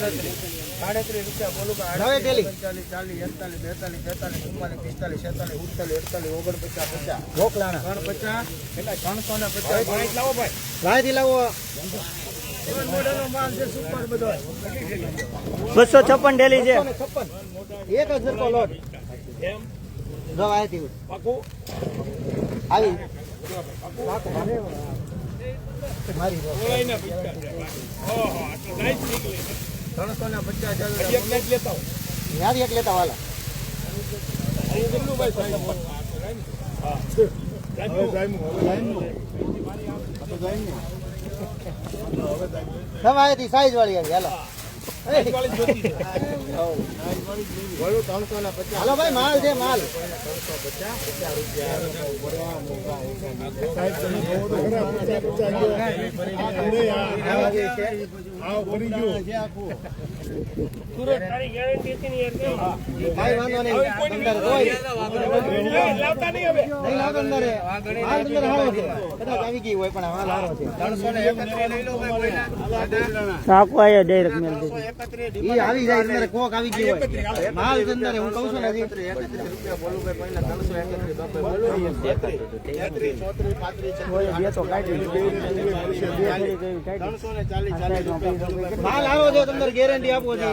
સાડત્રીસ સાડત્રીસ રૂપિયા ચાલીસ એકતાલીસ બેતાલીસ તેતાલીસ ચુમ્માલીસ પિસ્તાલીસ છેતાલીસ ઉડતાલીસ અડતાલીસ ઓગણપચાસ પચાસ પચાસ કેટલા ત્રણસો ને પચાસ ભાઈ લાવો બસો છપ્પન ડેલી છે એક જ સરખો લોટ આવી મારી. ત્રણસો ને પચાસ યાદ એક લેતા વાલા સાઈઝ વાળી આવી હાલો હાલો ભાઈ માલ છે માલ ભાઈ વાંધો નહીં અંદર કોઈ નહીં લાવતો અંદર માલ અંદર હારો છે કદાચ આવી ગઈ હોય પણ માલ હારો છે ત્રણસો ને એકત્રીસ લઈ લો ભાઈ કોઈના સાકુ આયો ડાયરેક્ટ મેલ એકત્રીસ ઈ આવી જાય અંદર કોક આવી ગયો હોય. માલ અંદર હું કહું છું ને હજી. બોલું ભાઈ પહેલા ત્રણસો એકત્રીસ બાપા બોલું તેત્રીસ ચોત્રીસ પાંત્રીસ ત્રણસો ને ચાલીસ ચાલીસ રૂપિયા બોલું ભાઈ. માલ આવો જો તમને ગેરંટી આપો છે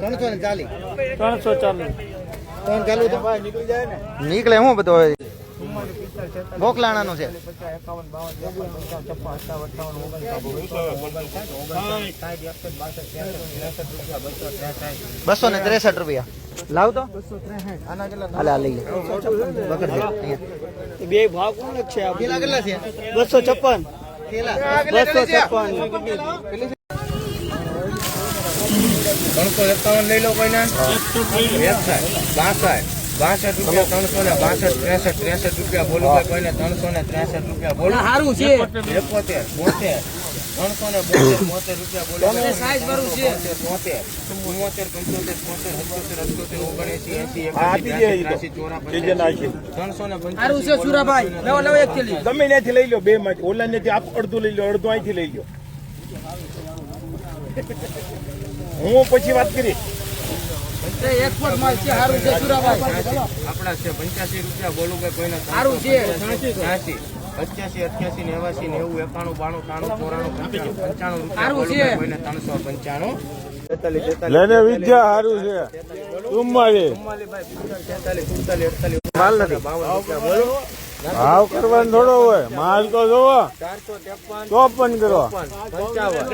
ત્રણસો ને ચાલી ત્રણસો ચાલીસ. ત્રણ ચાલુ નીકળી જાય ને. નીકળે હું બધો છે. ત્રેસઠ ત્રેસઠ રૂપિયા. બસો ને ત્રેસઠ રૂપિયા લાવ તો. બે ભાવ કોણ છે કેટલા છે? બસો છપ્પન. બસો છપ્પન. ત્રણસો એકાવન લઈ લો કોઈને. એકસઠ બાસઠ બાસઠ રૂપિયા ત્રણસો ને બાસઠ ત્રેસઠ ત્રેસઠ રૂપિયા બોલું ભાઈ કોઈને ત્રણસો ને ત્રેસઠ રૂપિયા બોલો. સારું છે. એકોતેર બોતેર ત્રણસો ને બોતેર બોતેર રૂપિયા બોલો. તોતેર ચુમ્મોતેર પંચોતેર છોતેર ઓગણએસી એસી એકાસી ચોરાસી ત્રણસો ને સારું સુરાભાઈ. લવો લવો એક થેલી. ગમે ત્યાંથી લઈ લો બે માંથી ઓલા થી આપ અડધું લઈ લો અડધું અહીંથી લઈ લો. હું પછી વાત કરી આપણા છે પંચ્યાસી રૂપિયા બોલું કે કોઈને સારું છે. છ્યાસી અઠ્યાસી નેવાસી નેવું એકાણું બાણું ત્રાણું ચોરાણું પંચાણું પંચાણું સારું રૂપિયા છે. કોઈને ત્રણસો પંચાણું. લઈને વિદ્યા સારું છે. ચુમ્માલીસ. સુડતાલીસ અડતાલીસ બાવન રૂપિયા બોલો. ભાવ કરવાનો થોડો હોય. માલ તો જોવો. ચોપન કરો. પંચાવન.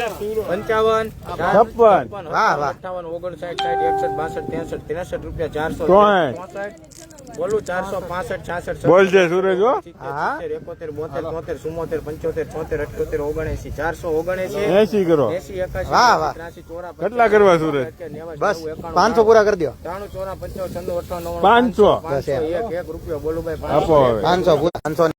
પંચાવન છપ્પન. વાહ વાહ અઠાવન ઓગણસાઠ સાઠ એકસઠ બાસઠ ત્રેસઠ ત્રેસઠ રૂપિયા ચારસો. બોલું ચારસો પાસઠ છાસઠ બોલ છે સુરેશ હો. એકોતેર બોતેર તોતેર ચુમ્મોતેર પંચોતેર છોતેર અઠ્યોતેર ઓગણએસી ચારસો ઓગણએસી એસી કરો. એસી એકાસી. ત્રાસી ચોરા કેટલા કરવા બસ પાંચસો પૂરા કરી દો ત્રાણું ચોરા પંચાવન છન્નું અઠાવન પાંચસો. એક એક રૂપિયો બોલું ભાઈ આપો પાંચસો પાંચસો